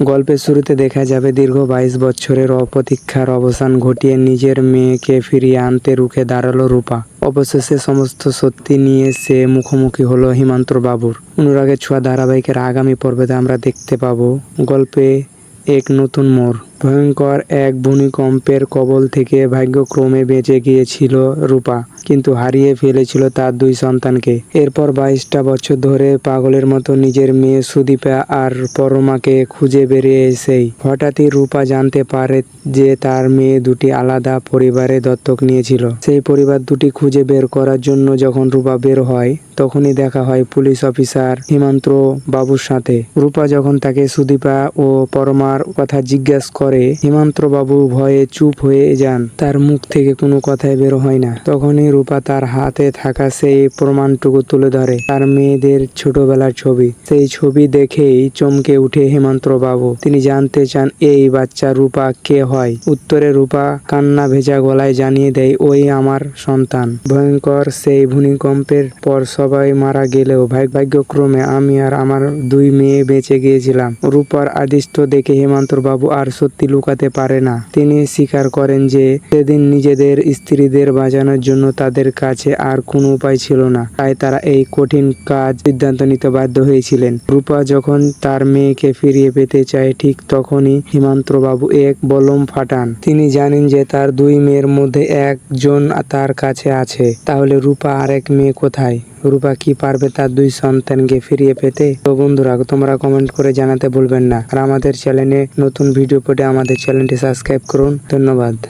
গল্পের শুরুতে দেখা যাবে দীর্ঘ বাইশ বছরের অপ্রতীক্ষার অবসান ঘটিয়ে নিজের মেয়েকে ফিরিয়ে আনতে রুখে দাঁড়াল রূপা। অবশেষে সমস্ত সত্যি নিয়ে সে মুখোমুখি হলো হিমান্তর বাবুর। অনুরাগের ছোঁয়া ধারাবাহিকের আগামী পর্বেতে আমরা দেখতে পাবো গল্পে এক নতুন মোড়। ভয়ঙ্কর এক ভূমিকম্পের কবল থেকে ভাগ্যক্রমে বেঁচে গিয়েছিল রূপা, কিন্তু হারিয়ে ফেলেছিল তার দুই সন্তানকে। এরপর বাইশটা বছর ধরে পাগলের মতো নিজের মেয়ে সুদীপা আর পরমাকে খুঁজে বেরিয়ে এসেই। হঠাৎই রূপা জানতে পারে যে তার মেয়ে দুটি আলাদা পরিবারে দত্তক নিয়েছিল। সেই পরিবার দুটি খুঁজে বের করার জন্য যখন রূপা বের হয়, তখনই দেখা হয় পুলিশ অফিসার হিমান্ত বাবুর সাথে। রূপা যখন তাকে সুদীপা ও পরমার কথা জিজ্ঞেস করে হিমান্ত বাবু ভয়ে চুপ হয়ে যান। তার মুখ থেকে কোনো কথাই বের হয় না। তখনই রূপা তার হাতে থাকা সেই প্রমাণটুকু তুলে ধরে। তার মেয়েদের ছোটবেলার ছবি। সেই ছবি দেখেই চমকে উঠে হেমন্ত বাবু তিনি জানতে চান, এই বাচ্চা রূপা কে হয়? উত্তরে রূপা কান্না ভেজা গলায় জানিয়ে দেয়, ওই আমার সন্তান। ভয়ঙ্কর সেই ভূমিকম্পের পর সবাই মারা গেলেও ভাগ- ভাগ্যক্রমে আমি আর আমার দুই মেয়ে বেঁচে গিয়েছিলাম। রূপার আদিষ্ট দেখে হেমন্ত বাবু আর সত্যি লুকাতে পারে না। তিনি স্বীকার করেন যে, সেদিন নিজেদের স্ত্রীদের বাঁচানোর জন্য তাদের কাছে আর কোনো উপায় ছিল না। তাই তারা এই কঠিন কাজ সিদ্ধান্ত নিতে বাধ্য হয়েছিলেন। রূপা যখন তার মেয়েকে ফিরিয়ে পেতে চায়, ঠিক তখনই হিমান্ত বাবু এক বলম ফাটান। তিনি জানেন যে তার দুই মেয়ের মধ্যে একজন তার কাছে আছে। তাহলে রূপা আর এক মেয়ে কোথায়? রূপা কি পারবে তার দুই সন্তানকে ফিরিয়ে পেতে? তো বন্ধুরা, তোমরা কমেন্ট করে জানাতে ভুলবেন না। আর আমাদের চ্যানেলে নতুন ভিডিও পেটে আমাদের চ্যানেলটি সাবস্ক্রাইব করুন। ধন্যবাদ।